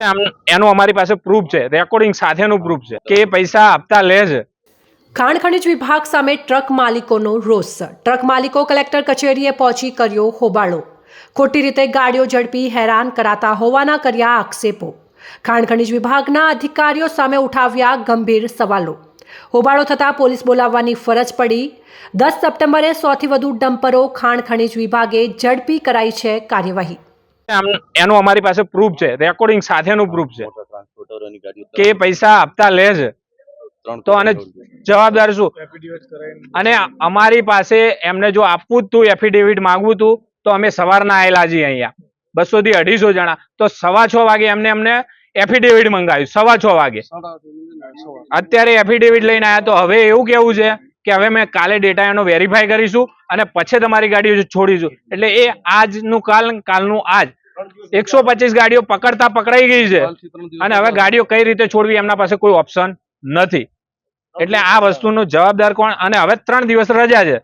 એનું અમારી પાસે પ્રૂફ છે. રેકોર્ડિંગ સાથેનું પ્રૂફ છે કે એ પૈસા આપતા લે છે. ખાણ ખનિજ વિભાગ સામે ટ્રક માલિકોનો રોષ. ટ્રક માલિકો કલેક્ટર કચેરીએ પહોંચી કર્યો હોબાળો. ખોટી રીતે ગાડીઓ ઝડપી હેરાન કરાતા હોવાના કર્યા આક્ષેપો. ખાણ ખનિજ વિભાગના અધિકારીઓ સામે ઉઠાવ્યા ગંભીર સવાલો. હોબાળો થતાં પોલીસ બોલાવવાની ફરજ પડી. દસ સપ્ટેમ્બરે સોથી વધુ ડમ્પરો ખાણ ખનિજ વિભાગે ઝડપી કરાઈ છે કાર્યવાહી. એનું અમારી પાસે પ્રૂફ છે. રેકોર્ડિંગ સાથેનું પ્રૂફ છે. કે પૈસા આપતા લે છે તો અને જવાબદાર શું? અને અમારી પાસે એમને જો આપવું જ તું એફિડેવિટ માંગવું તું તો અમે સવારના આવેલા છીએ અહીંયા. બસો થી અઢીસો જણા. તો સવા છ વાગે એમને અમને એફિડેવિટ મંગાવ્યું. સવા છ વાગે. અત્યારે એફિડેવિટ લઈને આવ્યા તો હવે એવું કેવું છે? કે હવે મેં કાલે ડેટા એનો વેરીફાઈ કરીશું અને પછી તમારી ગાડીઓ છોડીશું. એટલે એ આજનું કાલ કાલનું આજ. એકસો પચીસ ગાડીઓ પકડતા પકડાઈ ગઈ છે. અને હવે ગાડીઓ કઈ રીતે છોડવી એમના પાસે કોઈ ઓપ્શન નથી. એટલે આ વસ્તુનો જવાબદાર કોણ? અને હવે ત્રણ દિવસ રજા છે.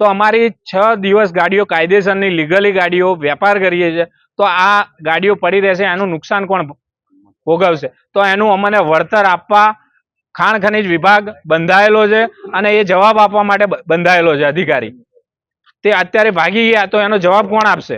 તો અમારી છ દિવસ ગાડીઓ કાયદેસરની લીગલી ગાડીઓ વેપાર કરીએ છીએ. તો આ ગાડીઓ પડી રહેશે એનું નુકસાન કોણ ભોગવશે? તો એનું અમને વળતર આપવા ખાણ ખનિજ વિભાગ બંધાયેલો છે અને એ જવાબ આપવા માટે બંધાયેલો છે અધિકારી. તે અત્યારે ભાગી ગયા તો એનો જવાબ કોણ આપશે?